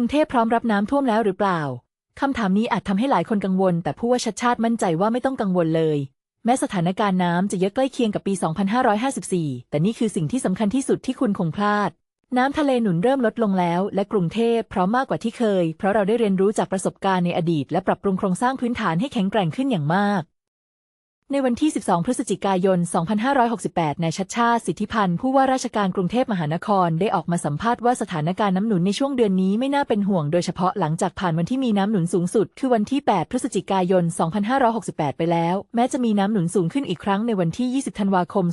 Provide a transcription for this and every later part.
รุงเทพพร้อมรับน้ำท่วมแล้วหรือเปล่า คำถามนี้อาจทำให้หลายคนกังวล แต่ผู้ว่าชัดชาติมั่นใจว่าไม่ต้องกังวลเลย แม้สถานการณ์น้ำจะเยอะใกล้เคียงกับปี 2554 แต่นี่คือสิ่งที่สำคัญที่สุดที่คุณคงพลาด น้ำทะเลหนุนเริ่มลดลงแล้ว และกรุงเทพพร้อมมากกว่าที่เคย เพราะเราได้เรียนรู้จากประสบการณ์ในอดีต และปรับปรุงโครงสร้างพื้นฐานให้แข็งแกร่งขึ้นอย่างมาก ในวันที่ 12 พฤศจิกายน 2568 นายชัดชาติสิทธิพันธ์ ผู้ว่าราชการกรุงเทพมหานครได้ออกมาสัมภาษณ์ว่าสถานการณ์น้ำหนุนในช่วงเดือนนี้ไม่น่าเป็นห่วงโดยเฉพาะหลังจากผ่านวันที่มีน้ำหนุนสูงสุด คือวันที่ 8 พฤศจิกายน 2568 ไปแล้ว แม้จะมีน้ำหนุนสูงขึ้นอีกครั้งในวันที่ 20 ธันวาคม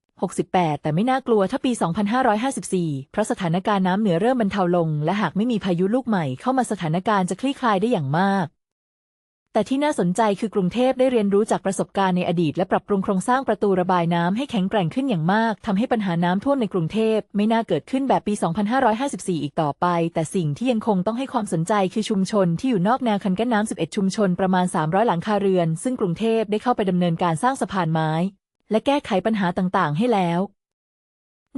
2568 แต่ไม่น่ากลัวถ้าปี 2554 เพราะสถานการณ์น้ำเหนือเริ่มบรรเทาลง และหากไม่มีพายุลูกใหม่เข้ามาสถานการณ์จะคลี่คลายได้อย่างมาก แต่ที่น่าสนใจคือกรุงเทพได้เรียนรู้จากประสบการณ์ในอดีตและปรับปรุงโครงสร้างประตูระบายน้ำให้แข็งแกร่งขึ้นอย่างมากทำให้ปัญหาน้ำท่วมในกรุงเทพไม่น่าเกิดขึ้นแบบปี 2554 อีกต่อไป แต่สิ่งที่ยังคงต้องให้ความสนใจคือชุมชนที่อยู่นอกแนวคันกั้นน้ำ11 ชุมชนประมาณ 300 หลังคาเรือน ซึ่งกรุงเทพได้เข้าไปดำเนินการสร้างสะพานไม้ และแก้ไขปัญหาต่างๆ ให้แล้ว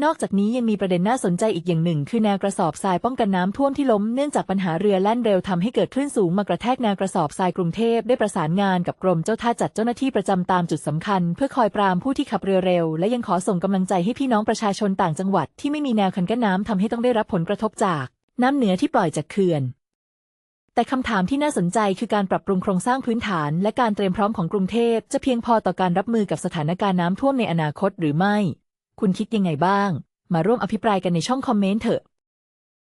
นอกจากนี้ยังมีประเด็นน่าสนใจอีกอย่างหนึ่ง คือแนวกระสอบทรายป้องกันน้ำท่วมที่ล้มเนื่องจากปัญหาเรือแล่นเร็วทำให้เกิดคลื่นสูงมากระแทกแนวกระสอบทรายกรุงเทพได้ประสานงานกับกรมเจ้าท่าจัดเจ้าหน้าที่ประจำตามจุดสำคัญ เพื่อคอยปรามผู้ที่ขับเรือเร็ว และยังขอส่งกำลังใจให้พี่น้องประชาชนต่างจังหวัดที่ไม่มีแนวคันกั้นน้ำทำให้ต้องได้รับผลกระทบจาก น้ำเหนือที่ปล่อยจากเขื่อนแต่คำถามที่น่าสนใจคือการปรับปรุงโครงสร้างพื้นฐาน และการเตรียมพร้อมของกรุงเทพจะเพียงพอต่อการรับมือกับสถานการณ์น้ำท่วมในอนาคตหรือไม่ คุณคิดยังไงบ้าง มาร่วมอภิปรายกันในช่องคอมเมนต์เถอะ